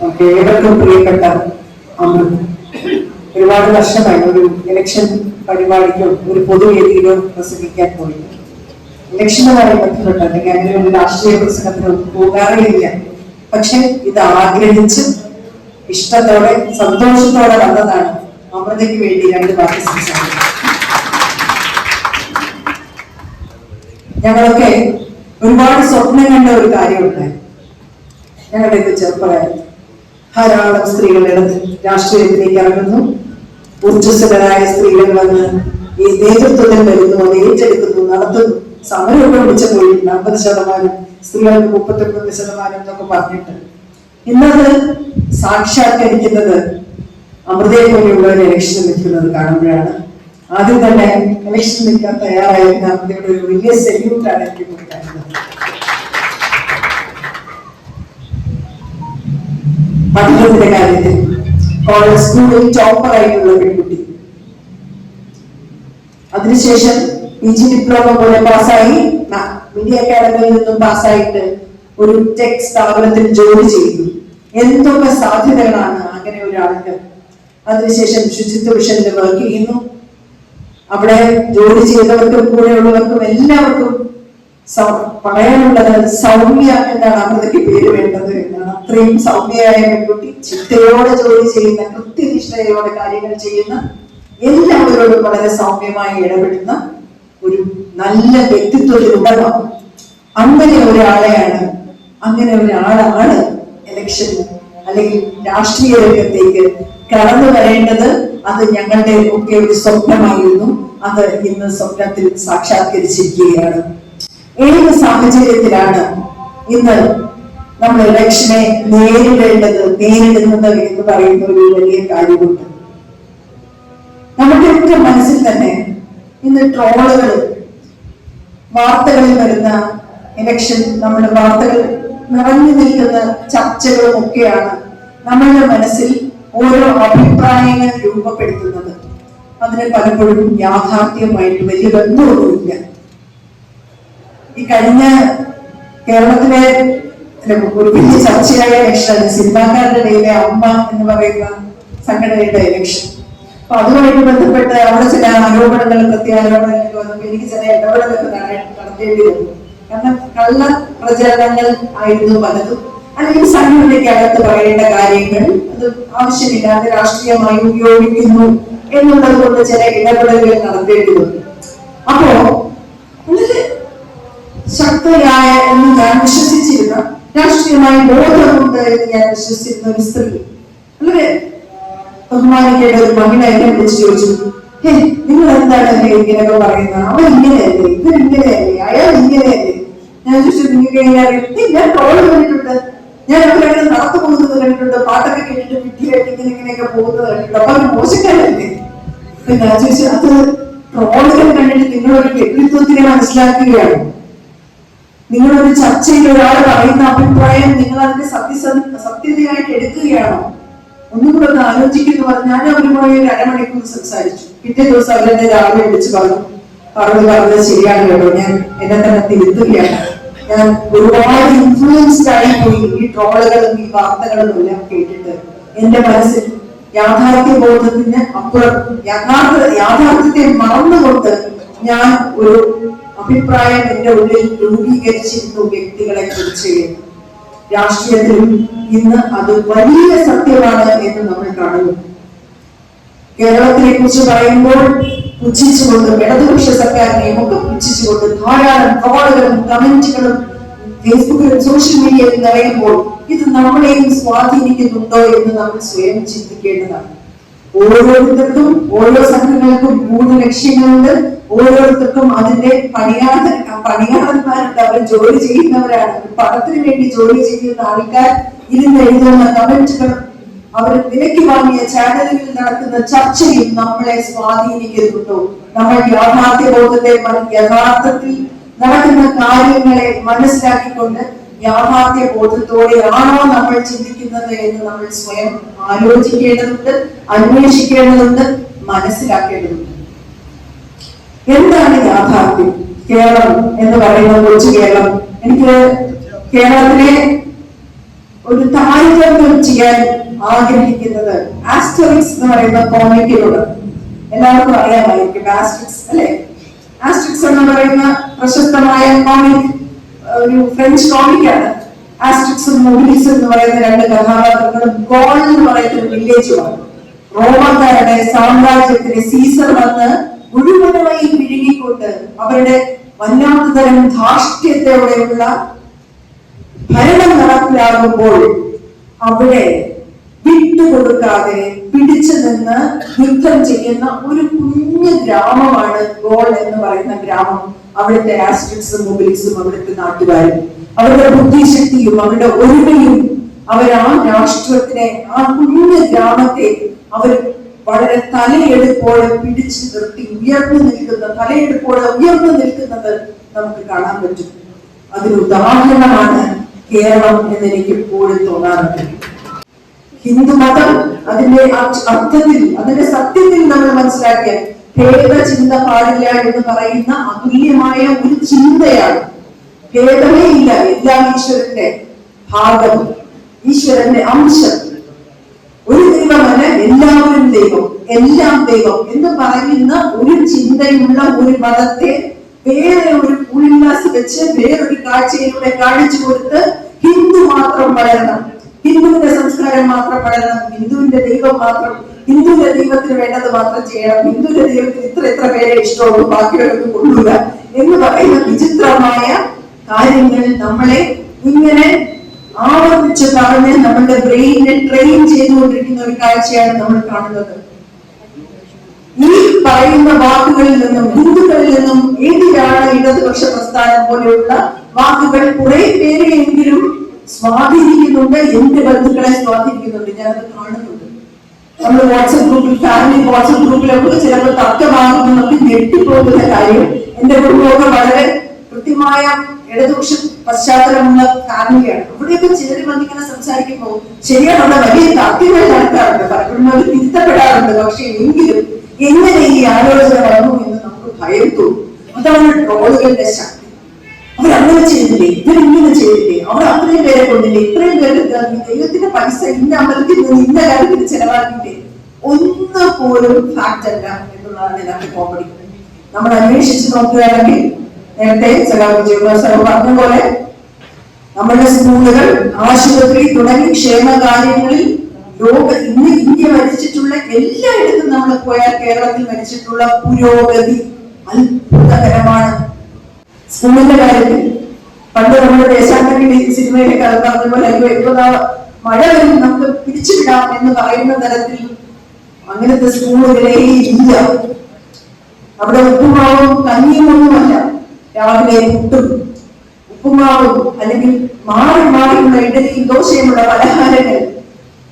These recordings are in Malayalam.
നമുക്ക് ഏവർക്കും പ്രിയപ്പെട്ട അമൃത് ഒരുപാട് വർഷമായി ഒരു ഇലക്ഷൻ പരിപാടിക്കോ ഒരു പൊതുവേദിയിലോ പ്രസംഗിക്കാൻ പോയി ഇലക്ഷനുമായി ബന്ധപ്പെട്ട് അല്ലെങ്കിൽ അങ്ങനെ ഒരു രാഷ്ട്രീയ പ്രസംഗത്തിനോ പോകാറേയില്ല പക്ഷെ ഇത് ആഗ്രഹിച്ച് ഇഷ്ടത്തോടെ സന്തോഷത്തോടെ വന്നതാണ് അമൃതയ്ക്ക് വേണ്ടി രണ്ട് വാക്ക് സംസാരിക്കുന്നത്. ഞങ്ങളൊക്കെ ഒരുപാട് സ്വപ്നം കണ്ട ഒരു കാര്യമുണ്ടായി ഞങ്ങളുടെ ചെറുപ്പകാലത്ത്. ധാരാളം സ്ത്രീകൾ രാഷ്ട്രീയത്തിലേക്ക് ഇറങ്ങുന്നു. ഊർജസ്വരായ സ്ത്രീകൾ വന്ന് ഈ നേതൃത്വത്തിൽ വരുന്നു അത് ഏറ്റെടുക്കുന്നു നടത്തുന്നു. സമരം വിളിച്ചപ്പോൾ അമ്പത് ശതമാനം സ്ത്രീകൾക്ക് മുപ്പത്തൊമ്പത് ശതമാനം എന്നൊക്കെ പറഞ്ഞിട്ട്. ഇന്നത് സാക്ഷാത്കരിക്കുന്നത് അമൃതയെ പോലെയുള്ള ഒരു ഇലക്ഷൻ നിൽക്കുന്നത് കാണുമ്പോഴാണ് ആദ്യം തന്നെ ഇലക്ഷൻ നിൽക്കാൻ തയ്യാറായിരുന്ന അമൃതയുടെ ഒരു വലിയ സെല്യൂട്ടാണ് എനിക്ക് കൊടുക്കാറുള്ളത് പഠനത്തിന്റെ കാര്യത്തിൽ. കോളേജ് സ്കൂളിൽ ടോപ്പർ ആയിട്ടുള്ള പെൺകുട്ടി അതിനുശേഷം പി ജി ഡിപ്ലോമ പോലെ പാസ്സായി. മീഡിയ അക്കാദമിയിൽ നിന്നും പാസ്സായിട്ട് ഒരു ടെക് സ്ഥാപനത്തിൽ ജോലി ചെയ്യുന്നു. എന്തൊക്കെ സാധ്യതകളാണ് അങ്ങനെ ഒരാൾക്ക്? അതിനുശേഷം ശുചിത്വ മിഷനിൽ വർക്ക് ചെയ്യുന്നു. അവിടെ ജോലി ചെയ്തവർക്കും കൂടെയുള്ളവർക്കും എല്ലാവർക്കും പറയാനുള്ളത് സൗമ്യ എന്നാണ് അമൃതയ്ക്ക് പേര് വേണ്ടത് എന്നാണ്. അത്രയും സൗമ്യയായ പെൺകുട്ടി ചിട്ടയോടെ ജോലി ചെയ്യുന്ന കൃത്യനിഷ്ഠയോടെ കാര്യങ്ങൾ ചെയ്യുന്ന എല്ലാവരോടും വളരെ സൗമ്യമായി ഇടപെടുന്ന ഒരു നല്ല വ്യക്തിത്വത്തിലുടമ അങ്ങനെ ഒരാളെയാണ് അങ്ങനെ ഒരാളാണ് ഇലക്ഷൻ അല്ലെങ്കിൽ രാഷ്ട്രീയ രംഗത്തേക്ക് കടന്നു വരേണ്ടത്. അത് ഞങ്ങളുടെ ഒക്കെ ഒരു സ്വപ്നമായിരുന്നു. അത് ഇന്ന് സ്വപ്നത്തിൽ സാക്ഷാത്കരിച്ചിരിക്കുകയാണ്. ഏത് സാഹചര്യത്തിലാണ് ഇന്ന് നമ്മൾ ഇലക്ഷനെ നേരിടേണ്ടത് നേരിടുന്നത് എന്ന് പറയുന്ന ഒരു വലിയ കാര്യമുണ്ട്. നമുക്കൊക്കെ മനസ്സിൽ തന്നെ ഇന്ന് ട്രോളുകൾ വാർത്തകളിൽ വരുന്ന ഇലക്ഷൻ നമ്മുടെ വാർത്തകൾ നിറഞ്ഞു നിൽക്കുന്ന ചർച്ചകളും ഒക്കെയാണ് നമ്മളുടെ മനസ്സിൽ ഓരോ അഭിപ്രായങ്ങൾ രൂപപ്പെടുത്തുന്നത്. അതിന് പലപ്പോഴും യാഥാർത്ഥ്യമായിട്ട് വലിയ ബന്ധമൊന്നുമില്ല. കഴിഞ്ഞ കേരളത്തിലെ ഒരു വലിയ ചർച്ചയായ ഇലക്ഷൻ സിനിമാക്കാരുടെ ഇടയിലെ അമ്മ എന്ന് പറയുന്ന സംഘടനയുടെ ഇലക്ഷൻ അപ്പൊ അതുമായിട്ട് ബന്ധപ്പെട്ട് അവിടെ ചില ആരോപണങ്ങൾ പ്രത്യാരോപണങ്ങൾ വന്നപ്പോൾ എനിക്ക് ചില ഇടപെടലൊക്കെ നടത്തേണ്ടി വന്നു. കാരണം കള്ള പ്രചരണങ്ങൾ ആയിരുന്നു പലതും. അല്ലെങ്കിൽ സംഘടനയ്ക്ക് അകത്ത് പറയേണ്ട കാര്യങ്ങൾ അത് ആവശ്യമില്ലാതെ രാഷ്ട്രീയമായി ഉപയോഗിക്കുന്നു എന്നുള്ളത് കൊണ്ട് ചില ഇടപെടലുകൾ നടത്തേണ്ടി വന്നു. അപ്പോ ശക്തയായ എന്ന് ഞാൻ വിശ്വസിച്ചിരുന്ന. രാഷ്ട്രീയമായി ബോധമുണ്ട് എന്ന് ഞാൻ വിശ്വസിച്ചിരുന്ന ഒരു സ്ത്രീ. വളരെ ബഹുമാനിക്കേണ്ട ഒരു മഹിള എന്നെ വിളിച്ചു ചോദിച്ചു ഹേ നിങ്ങൾ എന്താണ് എന്നെ ഇങ്ങനെയൊക്കെ പറയുന്നത്? അവൻ ഇങ്ങനെയല്ലേ? ഇവർ ഇങ്ങനെയല്ലേ? അയാൾ ഇങ്ങനെയല്ലേ? ഞാൻ ചോദിച്ചു നിങ്ങൾക്ക് എങ്ങനെ അറിയാം ഞാൻ ട്രോൾ കണ്ടിട്ടുണ്ട് ഞാൻ അവരങ്ങനെ നടത്തു പോകുന്നത് കണ്ടിട്ടുണ്ട്. പാട്ടൊക്കെ കേട്ടിട്ട് വിദ്യയായിട്ട് ഇങ്ങനെ ഇങ്ങനെയൊക്കെ പോകുന്നത് കണ്ടിട്ടുണ്ട്. അപ്പൊ അവർ മോശക്കാരല്ലേ? ഞാൻ ചോദിച്ചു അത് ട്രോളുകൾ കണ്ടിട്ട് നിങ്ങളൊരു വ്യക്തിത്വത്തിനെ മനസ്സിലാക്കുകയാണ്. നിങ്ങളൊരു ചർച്ചയിൽ ഒരാൾ പറയുന്ന അഭിപ്രായം നിങ്ങൾ അതിന്റെ സത്യസന്ധ സത്യതയായിട്ട് എടുക്കുകയാണോ? ഒന്നും കൂടെ ഒന്ന് ആലോചിക്കുന്നു. ഞാൻ അവരുമായി ഒരു അരമണിക്കൂർ സംസാരിച്ചു. പിറ്റേ ദിവസം അവരെന്നെ രാവിലെ വിളിച്ച് പറഞ്ഞു. പറഞ്ഞു പറഞ്ഞത് ശരിയാണ് കേട്ടോ. ഞാൻ എന്നെ തന്നെ തിരുത്തുകയാണ്. ഞാൻ ഒരുപാട് ഇൻഫ്ലുവൻസ്ഡ് ആയി പോയി ഈ ട്രോളുകളും ഈ വാർത്തകളും എല്ലാം കേട്ടിട്ട്. എന്റെ മനസ്സിൽ യാഥാർത്ഥ്യ ബോധത്തിന് അപ്പുറം യഥാർത്ഥ യാഥാർത്ഥ്യത്തെ മറന്നുകൊണ്ട് ഞാൻ ഒരു അഭിപ്രായം എന്റെ ഉള്ളിൽ രൂപീകരിച്ചിരുന്നു വ്യക്തികളെ കുറിച്ച് രാഷ്ട്രീയത്തിൽ ഇന്ന് അത് വലിയ സത്യമാണ് എന്ന് നമ്മൾ കാണുന്നു. കേരളത്തിനെ കുറിച്ച് പറയുമ്പോൾ പുച്ഛിച്ചുകൊണ്ട് ഇടതുപക്ഷ സർക്കാരിനെയും ഒക്കെ പുച്ഛിച്ചുകൊണ്ട് ധാരാളം ട്രോളുകളും കമന്റുകളും ഫേസ്ബുക്കിലും സോഷ്യൽ മീഡിയയിൽ നിറയുമ്പോൾ ഇത് നമ്മളെയും സ്വാധീനിക്കുന്നുണ്ടോ എന്ന് നമ്മൾ സ്വയം ചിന്തിക്കേണ്ടതാണ്. ഓരോരുത്തർക്കും ഓരോ സംഘങ്ങൾക്കും മൂന്ന് ലക്ഷ്യങ്ങളുണ്ട്. ഓരോരുത്തർക്കും അതിന്റെ പണിയാള പണിയാളന്മാരുണ്ട്. അവർ ജോലി ചെയ്യുന്നവരാണ്. പണത്തിന് വേണ്ടി ജോലി ചെയ്യുന്ന ആൾക്കാർ ഇരുന്ന് എഴുതുന്ന കമന്റുകൾ അവർ വിലക്ക് വാങ്ങിയ ചാനലുകളിൽ നടക്കുന്ന ചർച്ചയും നമ്മളെ സ്വാധീനിക്കുന്നുണ്ടോ. നമ്മൾ യാഥാർത്ഥ്യ ബോധത്തെ യഥാർത്ഥത്തിൽ നടക്കുന്ന കാര്യങ്ങളെ മനസ്സിലാക്കിക്കൊണ്ട് യാഥാർത്ഥ്യ ബോധത്തോടെയാണോ നമ്മൾ ചിന്തിക്കുന്നത്? എന്ന് നമ്മൾ സ്വയം ആലോചിക്കേണ്ടതുണ്ട് അന്വേഷിക്കേണ്ടതുണ്ട് മനസ്സിലാക്കേണ്ടതുണ്ട്. എന്താണ് യാഥാർത്ഥ്യം? കേരളം എന്ന് പറയുന്നത് കൊച്ചു കേരളം. എനിക്ക് കേരളത്തിലെ ഒരു താരതമ്യം ചെയ്യാൻ ആഗ്രഹിക്കുന്നത് ആസ്റ്ററിക്സ് എന്ന് പറയുന്ന കോമിക്കിലൂടെ എല്ലാവർക്കും അറിയാമായിരിക്കും ആസ്ട്രിക്സ് അല്ലെ? ആസ്ട്രിക്സ് എന്ന് പറയുന്ന പ്രശസ്തമായ കോമിക് ഒരു ഫ്രഞ്ച് കോമിക്കാണ്. ആസ്ട്രിക്സും മൊബിലിസും എന്ന് പറയുന്ന രണ്ട് കഥാപാത്രങ്ങളും ഗോൾ എന്ന് പറയുന്ന ഒരു വില്ലേജുമാണ് റോമക്കാരുടെ സാമ്രാജ്യത്തിലെ സീസർ വന്ന് മുഴുവനായി പിഴുകിക്കൊണ്ട് അവരുടെ വല്ലാത്ത തരം ധാർഷ്ട്യത്തോടെയുള്ള ഭരണം നടപ്പിലാകുമ്പോൾ അവിടെ വിട്ടുകൊടുക്കാതെ പിടിച്ചു നിന്ന് യുദ്ധം ചെയ്യുന്ന ഒരു കുഞ്ഞു ഗ്രാമമാണ് ഗോൾ എന്ന് പറയുന്ന ഗ്രാമം. അവിടുത്തെ ആസ്ട്രിക്സും മൊബിലിസും അവിടുത്തെ നാട്ടുകാരും. അവരുടെ ബുദ്ധിശക്തിയും അവരുടെ ഒരുമയും അവർ ആ രാഷ്ട്രത്തിനെ ആ കുഞ്ഞു ഗ്രാമത്തെ അവർ വളരെ തലയെടുപ്പോടെ പിടിച്ചു നിർത്തി ഉയർന്നു നിൽക്കുന്ന തലയെടുപ്പോടെ ഉയർന്നു നിൽക്കുന്നത് നമുക്ക് കാണാൻ പറ്റും. അതിനുദാഹരണമാണ് കേരളം എന്ന് എനിക്ക് എപ്പോഴും തോന്നാറുണ്ട്. ഹിന്ദു മതം അതിന്റെ അർത്ഥത്തിൽ അതിന്റെ സത്യത്തിൽ നമ്മൾ മനസ്സിലാക്കിയ ഭേദ ചിന്ത പാടില്ല എന്ന് പറയുന്ന അതുല്യമായ ഒരു ചിന്തയാണ് ഭേദമേ ഇല്ല. എല്ലാം ഈശ്വരന്റെ ഭാഗം ഈശ്വരന്റെ അംശം. ഒരു ദൈവമല്ല എല്ലാവരും ദൈവം എല്ലാം ദൈവം എന്ന് പറയുന്ന ഒരു ചിന്തയുള്ള ഒരു മതത്തെ വേറെ ഒരു ഉൾലാസ് വെച്ച് വേറൊരു കാഴ്ചയിലൂടെ കാണിച്ചു കൊടുത്ത് ഹിന്ദു മാത്രം വളരണം. ഹിന്ദുവിന്റെ സംസ്കാരം മാത്രം വളരണം. ഹിന്ദുവിന്റെ ദൈവം മാത്രം ഹിന്ദുവിന്റെ ദൈവത്തിന് വേണ്ടത് മാത്രം ചെയ്യണം. ഹിന്ദുവിന്റെ ദൈവത്തിന് ഇത്ര ഇത്ര പേരെ ഇഷ്ടമുള്ളൂ ബാക്കിയുള്ളവർക്ക് കൊള്ളുക എന്ന് പറയുന്ന വിചിത്രമായ കാര്യങ്ങൾ നമ്മളെ ഇങ്ങനെ ആവർത്തിച്ച് പറഞ്ഞ് നമ്മളുടെ ബ്രെയിനെ ട്രെയിൻ ചെയ്തുകൊണ്ടിരിക്കുന്ന ഒരു കാഴ്ചയാണ് നമ്മൾ കാണുന്നത്. ഈ പറയുന്ന വാക്കുകളിൽ നിന്നും ഹിന്ദുക്കളിൽ നിന്നും ഏതിലാണ് ഇടതുപക്ഷ പ്രസ്ഥാനം പോലെയുള്ള വാക്കുകൾ കുറെ പേരെയെങ്കിലും സ്വാധീനിക്കുന്നുണ്ട് എന്റെ ബന്ധുക്കളെ സ്വാധീനിക്കുന്നുണ്ട് ഞാനത് കാണുന്നുണ്ട്. നമ്മൾ വാട്സപ്പ് ഗ്രൂപ്പിൽ ഫാമിലി വാട്സപ്പ് ഗ്രൂപ്പിലൊക്കെ ചിലപ്പോൾ തർക്കമാകുമെന്നൊക്കെ ഞെട്ടിപ്പോകുന്ന കാര്യം എന്റെ കുടുംബമൊക്കെ വളരെ കൃത്യമായ ഇടതുപക്ഷ പശ്ചാത്തലമുള്ള ഫാമിലിയാണ് അവിടെയൊക്കെ ചിലർ വന്നിങ്ങനെ സംസാരിക്കുമ്പോൾ ശരിയാണ് അവിടെ വലിയ തർക്കങ്ങൾ നടത്താറുണ്ട്. പലപ്പോഴും അത് തിരുത്തപ്പെടാറുണ്ട്. പക്ഷെ എങ്കിലും എങ്ങനെ ഈ ആലോചന വന്നു എന്ന് നമുക്ക് ഭയം തോന്നും. അതാണ് ട്രോളുകളുടെ ശക്തി. അവർ അങ്ങനെ ചെയ്തില്ലേ? ഇവരിങ്ങനെ ചെയ്തില്ലേ? അവർ അത്രയും പേരെ കൊണ്ടില്ലേ? ഇത്രയും പേര് ദൈവത്തിന്റെ പൈസ ഇന്ന അമ്പലത്തിൽ നിന്ന് ഇന്ന കാര്യത്തിന് ചെലവാക്കിയില്ലേ? ഒന്ന് പോലും ഫാക്ട് അല്ല എന്നുള്ളതാണ് ഇതിനകത്ത് കോമഡി നമ്മൾ അന്വേഷിച്ച് നോക്കുകയാണെങ്കിൽ നേരത്തെ സഖാവ് പറഞ്ഞ പോലെ നമ്മുടെ സ്കൂളുകൾ ആശുപത്രി തുടങ്ങി ക്ഷേമകാര്യങ്ങളിൽ ലോക ഇന്ന് ഇന്ത്യ മരിച്ചിട്ടുള്ള എല്ലായിടത്തും നമ്മൾ പോയാൽ കേരളത്തിൽ മരിച്ചിട്ടുള്ള പുരോഗതി അത്ഭുതകരമാണ്. സ്കൂളിന്റെ കാര്യത്തിൽ പണ്ട് നമ്മുടെ ദേശാന്തരി സിനിമയിലെ അത് പറഞ്ഞ പോലെ അയ്യോ ഇപ്പൊ ദാ മഴ വരും നമുക്ക് പിരിച്ചുവിടാം എന്ന് പറയുന്ന തരത്തിൽ അങ്ങനത്തെ സ്കൂളുകളേ ഇല്ല. അവിടെ ഉപ്പുമാവും കഞ്ഞിയും ഒന്നുമല്ല രാവിലെ പുട്ടും ഉപ്പുമാവും അല്ലെങ്കിൽ മാറി മാറിയുള്ള ഇഡലിയും ദോശയുമുള്ള പലഹാരങ്ങൾ.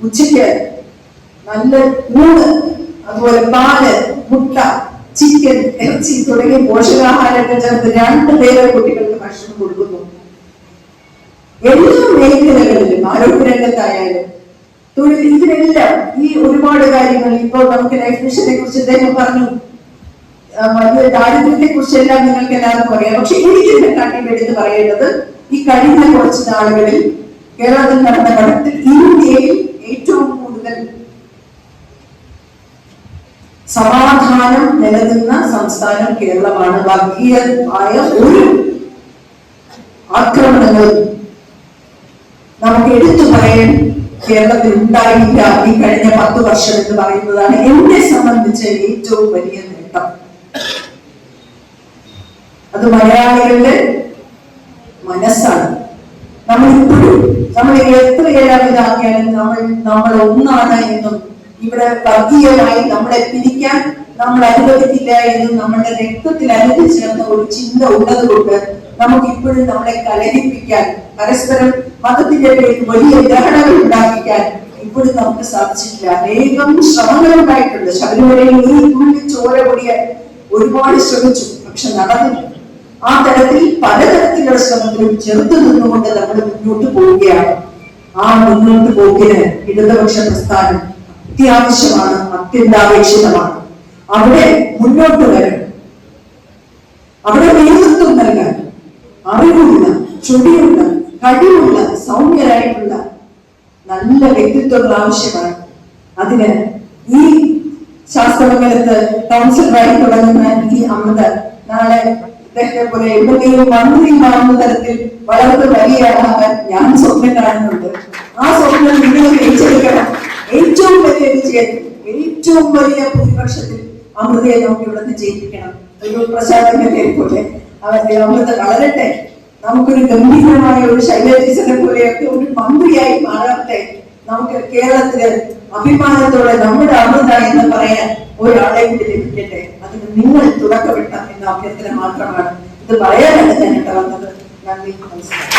ഉച്ചയ്ക്ക് നല്ല ഊണ് അതുപോലെ പാൽ മുട്ട ചിക്കൻ ഇറച്ചി തുടങ്ങിയ പോഷകാഹാരങ്ങൾ ചേർത്ത് രണ്ട് പേരെ കുട്ടികൾക്ക് ഭക്ഷണം കൊടുക്കുന്നു. എല്ലാ മേഖലകളിലും ആരോഗ്യരംഗത്തായാലും തൊഴിൽ ഇതിനെല്ലാം ഈ ഒരുപാട് കാര്യങ്ങൾ ഇപ്പോൾ നമുക്ക് ലൈഫ് മിഷനെ കുറിച്ച് അദ്ദേഹം പറഞ്ഞു. വലിയ ദാരിദ്ര്യത്തെ കുറിച്ചെല്ലാം നിങ്ങൾക്ക് എല്ലാവർക്കും അറിയാം. പക്ഷെ എനിക്ക് ഇതിനെ കാട്ടി എടുത്ത് പറയേണ്ടത് ഈ കഴിഞ്ഞ കുറച്ച് നാളുകളിൽ കേരളത്തിൽ നടന്ന പഠനത്തിൽ ഇന്ത്യയിൽ ഏറ്റവും കൂടുതൽ സമാധാനം നിലനിന്ന സംസ്ഥാനം കേരളമാണ്. വർഗീയമായ ഒരു ആക്രമണങ്ങൾ നമുക്ക് എടുത്തു പറയാൻ കേരളത്തിൽ ഉണ്ടായില്ല ഈ കഴിഞ്ഞ പത്ത് വർഷം എന്ന് പറയുന്നതാണ് എന്നെ സംബന്ധിച്ച് ഏറ്റവും വലിയ അത് മലയാളികളുടെ മനസ്സാണ്. നമ്മൾ ഇപ്പോഴും നമ്മൾ എത്രയെല്ലാം ഇതാക്കിയാലും നമ്മൾ നമ്മൾ ഒന്നാണ് എന്നും ഇവിടെ വർഗീയമായി നമ്മളെ പിരിക്കാൻ നമ്മൾ അനുവദിക്കില്ല എന്നും നമ്മുടെ രക്തത്തിൽ അനുവദിച്ചിരുന്ന ഒരു ചിന്ത ഉള്ളത് കൊണ്ട് നമുക്ക് ഇപ്പോഴും നമ്മളെ കലഹിപ്പിക്കാൻ പരസ്പരം മതത്തിന്റെ പേരിൽ വലിയ ഗ്രഹണങ്ങൾ ഉണ്ടാക്കിക്കാൻ ഇപ്പോഴും നമുക്ക് സാധിച്ചിട്ടില്ല. അനേകം ശ്രമങ്ങൾ ഉണ്ടായിട്ടുണ്ട്. ശബരിമലയിൽ ഒരു തുള്ളി ചോര പൊടിയാൻ ഒരുപാട് ശ്രമിച്ചു. പക്ഷെ നടന്നില്ല. ആ തരത്തിൽ പലതരത്തിലുള്ള ശ്രമങ്ങളും ചെറുത്തു നിന്നുകൊണ്ട് നമ്മൾ മുന്നോട്ട് പോവുകയാണ്. ആ മുന്നോട്ട് പോക്കിന് ഇടതുപക്ഷ പ്രസ്ഥാനം അത്യാവശ്യമാണ് അത്യന്താപേക്ഷിതമാണ്. അവിടെ മുന്നോട്ട് വരും അവിടെ നേതൃത്വം നൽകാൻ അറിവുള്ള ചൊടിയുള്ള കഴിവുള്ള സൗമ്യരായിട്ടുള്ള നല്ല വ്യക്തിത്വങ്ങൾ ആവശ്യമാണ്. അതിന് ഈ ശാസ്ത്രമംഗലത്ത് കൗൺസിലറായി തുടങ്ങുന്ന ഈ അമൃത നാളെ ഇദ്ദേഹത്തെ പോലെ എവിടെയും മന്ത്രിമാറുന്ന തരത്തിൽ വളർന്ന് വലിയ ആളാകാൻ ഞാൻ സ്വപ്നം കാണുന്നുണ്ട്. ആ സ്വപ്നം നിങ്ങൾ ജയിച്ചെടുക്കണം ഏറ്റവും വലിയ വിജയം ഏറ്റവും വലിയ ഭൂരിപക്ഷത്തിൽ അമൃതയെ നമുക്ക് ഇവിടുന്ന് ജയിപ്പിക്കണം. ഒരു പ്രചാരകനെ പോലെ അവരുടെ അമൃത വളരട്ടെ. നമുക്കൊരു ഗംഭീരമായ ഒരു ശൈലജീസനെ പോലെയൊക്കെ ഒരു മന്ത്രിയായി മാറട്ടെ. നമുക്ക് കേരളത്തിൽ അഭിമാനത്തോടെ നമ്മുടെ അമൃത എന്ന് പറയാൻ ഒരാളെ കൂടി ലഭിക്കട്ടെ. അതിന് നിങ്ങൾ തുടക്കമിട്ട എന്ന അഭ്യർത്ഥന മാത്രമാണ് ഇത് പറയാനാണ് ഞാൻ ഇട്ട വന്നത്. നന്ദി നമസ്കാരം.